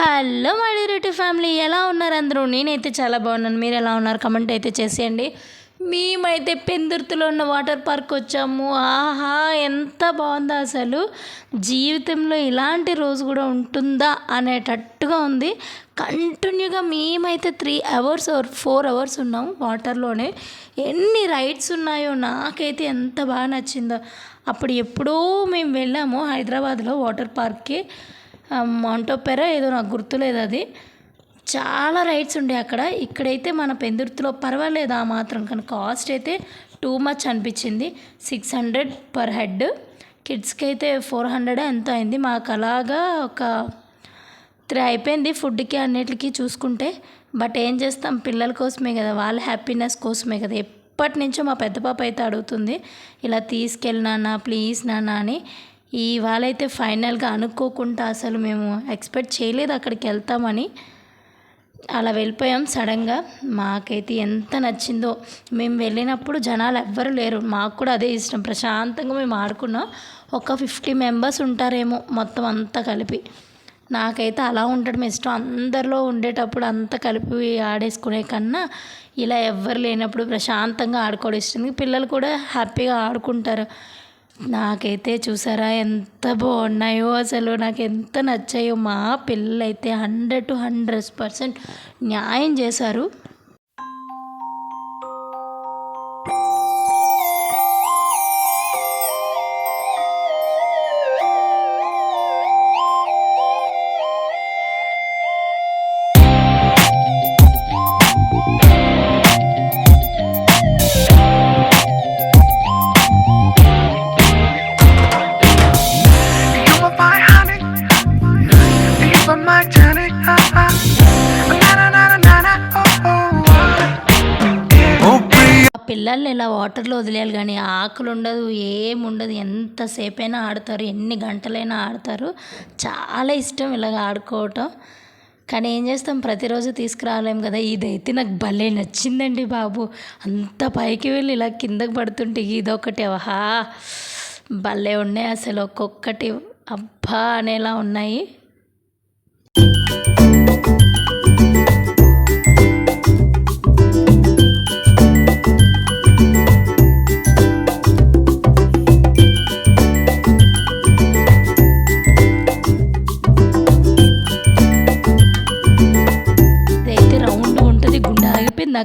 Hello my dear family ఎలా ఉన్నారు అందరూ? నేనైతే చాలా బాగున్నాను. మీరు ఎలా ఉన్నారు? కమెంట్ అయితే చేసేయండి. మేమైతే పెందుర్తిలో ఉన్న వాటర్ పార్క్ వచ్చాము. ఆహా ఎంత బాగుందో అసలు? జీవితంలో ఇలాంటి రోజు కూడా ఉంటుందా అనేటట్టుగా ఉంది. కంటిన్యూగా మేమైతే three hours or four hours ఉన్నాం వాటర్లోనే. ఎన్ని రైడ్స్ ఉన్నాయో నాకైతే ఎంత బాగా నచ్చిందో. అప్పుడు ఎప్పుడో మేము వెళ్ళాము హైదరాబాద్లో వాటర్ పార్క్కి. మౌంటోపెరా ఏదో నాకు గుర్తులేదు అది. చాలా రైడ్స్ ఉండే అక్కడ. ఇక్కడైతే మన పెందుర్తిలో పర్వాలేదు ఆ మాత్రం కానీ కాస్ట్ అయితే టూ మచ్ అనిపించింది. సిక్స్ హండ్రెడ్ పర్ హెడ్ కిడ్స్కి అయితే ఫోర్ హండ్రెడ్ ఎంత అయింది. మాకు అలాగా ఒక త్రీ అయిపోయింది ఫుడ్కి అన్నిటికీ చూసుకుంటే. బట్ ఏం చేస్తాం? పిల్లల కోసమే కదా వాళ్ళ హ్యాపీనెస్ కోసమే కదా. ఎప్పటి నుంచో మా పెద్ద పాప అయితే అడుగుతుంది ఇలా తీసుకెళ్ళి నాన్న ప్లీజ్ నాన్న అని. ఇవాళైతే ఫైనల్గా అనుకోకుండా అసలు మేము ఎక్స్పెక్ట్ చేయలేదు అక్కడికి వెళ్తామని. అలా వెళ్ళిపోయాం సడన్గా. మాకైతే ఎంత నచ్చిందో. మేము వెళ్ళినప్పుడు జనాలు ఎవ్వరు లేరు. మాకు కూడా అదే ఇష్టం. ప్రశాంతంగా మేము ఆడుకున్నాం. ఒక ఫిఫ్టీ మెంబర్స్ ఉంటారేమో మొత్తం అంతా కలిపి. నాకైతే అలా ఉండడం ఇష్టం. అందరిలో ఉండేటప్పుడు అంతా కలిపి ఆడేసుకునే కన్నా ఇలా ఎవ్వరు లేనప్పుడు ప్రశాంతంగా ఆడుకోవడం ఇష్టం. పిల్లలు కూడా హ్యాపీగా ఆడుకుంటారు. నాకైతే చూసారా ఎంత బాగున్నాయో అసలు నాకు ఎంత నచ్చాయో మా పిల్లలైతే హండ్రెడ్ టు హండ్రెడ్ పర్సెంట్ న్యాయం చేశారు. పిల్లల్ని ఇలా వాటర్లో వదిలేయాలి కానీ ఆకులు ఉండదు ఏముండదు ఎంతసేపైనా ఆడతారు ఎన్ని గంటలైనా ఆడతారు. చాలా ఇష్టం ఇలాగ ఆడుకోవటం. కానీ ఏం చేస్తాం? ప్రతిరోజు తీసుకురాలేం కదా. ఇదైతే నాకు భలే నచ్చిందండి బాబు. అంత పైకి వెళ్ళి ఇలా కిందకి పడుతుంటే ఇదొకటి ఆహా! భలే ఉన్నాయి అసలు ఒక్కొక్కటి. అబ్బా! అనేలా ఉన్నాయి.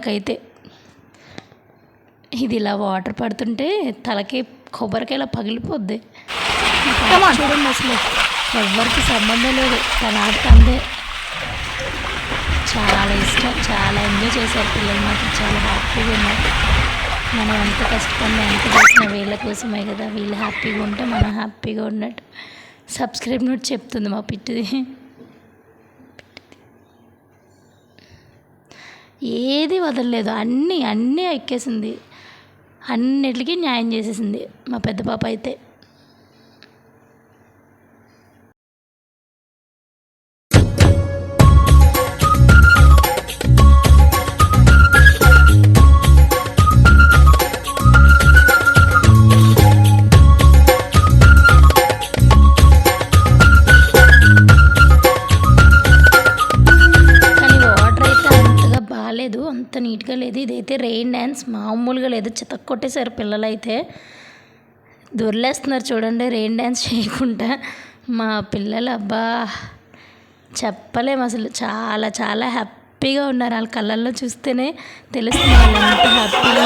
నాకైతే ఇది ఇలా వాటర్ పడుతుంటే తలకి కొబ్బరికాయలా పగిలిపోద్ది. నాకు చూడండి అసలు ఎవరికి సంబంధం లేదు. తన అందే చాలా ఇష్టం. చాలా ఎంజాయ్ చేశారు పిల్లలు మాత్రం. చాలా హ్యాపీగా ఉన్నారు. మనం ఎంత కష్టపడినా ఎంత చేసినా వీళ్ళ కోసమే కదా. వీళ్ళు హ్యాపీగా ఉంటే మనం హ్యాపీగా ఉన్నట్టు. సబ్స్క్రైబ్ నోట్ చెప్తుంది మా పిట్టిది. ఏది వదలలేదు. అన్నీ అన్నీ ఎక్కేసింది అన్నిటికీ న్యాయం చేసేసింది మా పెద్ద పాప అయితే. ఇదైతే రెయిన్ డ్యాన్స్ మామూలుగా లేదు. చితక్ కొట్టేశారు పిల్లలు అయితే దొర్లేస్తున్నారు చూడండి రెయిన్ డ్యాన్స్ చేయకుండా. మా పిల్లలు అబ్బా చెప్పలేము అసలు. చాలా చాలా హ్యాపీగా ఉన్నారు. వాళ్ళ కళ్ళల్లో చూస్తేనే తెలుస్తుంది వాళ్ళు ఎంత హ్యాపీగా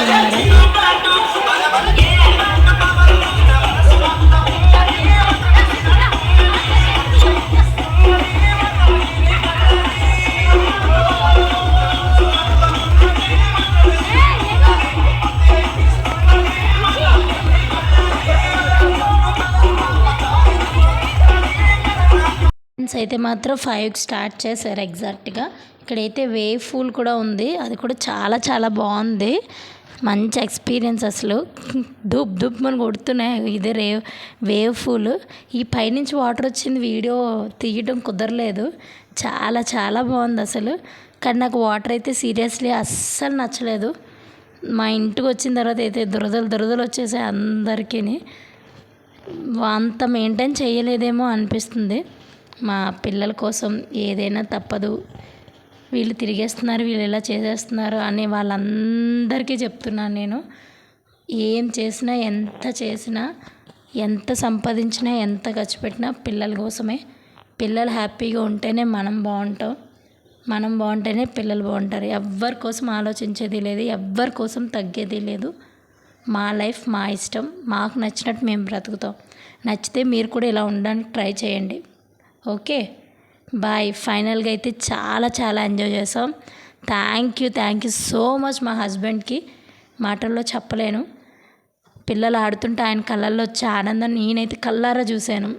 ఫ్రెండ్స్ అయితే మాత్రం ఫైవ్కి స్టార్ట్ చేశారు ఎగ్జాక్ట్గా ఇక్కడైతే వేవ్ ఫూల్ కూడా ఉంది. అది కూడా చాలా చాలా బాగుంది. మంచి ఎక్స్పీరియన్స్ అసలు. దుబ్ దుబ్ అని కొడుతున్నాయి. ఇదే రే వేవ్ ఫూల్ ఈ పైనుంచి వాటర్ వచ్చింది వీడియో తీయడం కుదరలేదు. చాలా చాలా బాగుంది అసలు. కానీ నాకు వాటర్ అయితే సీరియస్లీ అస్సలు నచ్చలేదు. మా ఇంటికి వచ్చిన తర్వాత అయితే దురదలు దురదలు వచ్చేసాయి అందరికీ అంత మెయింటైన్ చేయలేదేమో అనిపిస్తుంది. మా పిల్లల కోసం ఏదైనా తప్పదు. వీళ్ళు తిరిగేస్తున్నారు వీళ్ళు ఇలా చేసేస్తున్నారు అని వాళ్ళందరికీ చెప్తున్నాను నేను. ఏం చేసినా ఎంత చేసినా ఎంత సంపాదించినా ఎంత ఖర్చు పెట్టినా పిల్లల కోసమే. పిల్లలు హ్యాపీగా ఉంటేనే మనం బాగుంటాం. మనం బాగుంటేనే పిల్లలు బాగుంటారు. ఎవ్వరి కోసం ఆలోచించేది లేదు ఎవ్వరి కోసం తగ్గేది లేదు. మా లైఫ్ మా ఇష్టం. మాకు నచ్చినట్టు మేము బ్రతుకుతాం. నచ్చితే మీరు కూడా ఇలా ఉండడానికి ట్రై చేయండి. ఓకే. బాయ్. ఫైనల్గా అయితే చాలా చాలా ఎంజాయ్ చేసాం thank you thank you so much మా హస్బెండ్కి. మాటల్లో చెప్పలేను. పిల్లలు ఆడుతుంటే ఆయన కళ్ళల్లో వచ్చే ఆనందం నేనైతే కళ్ళారా చూశాను.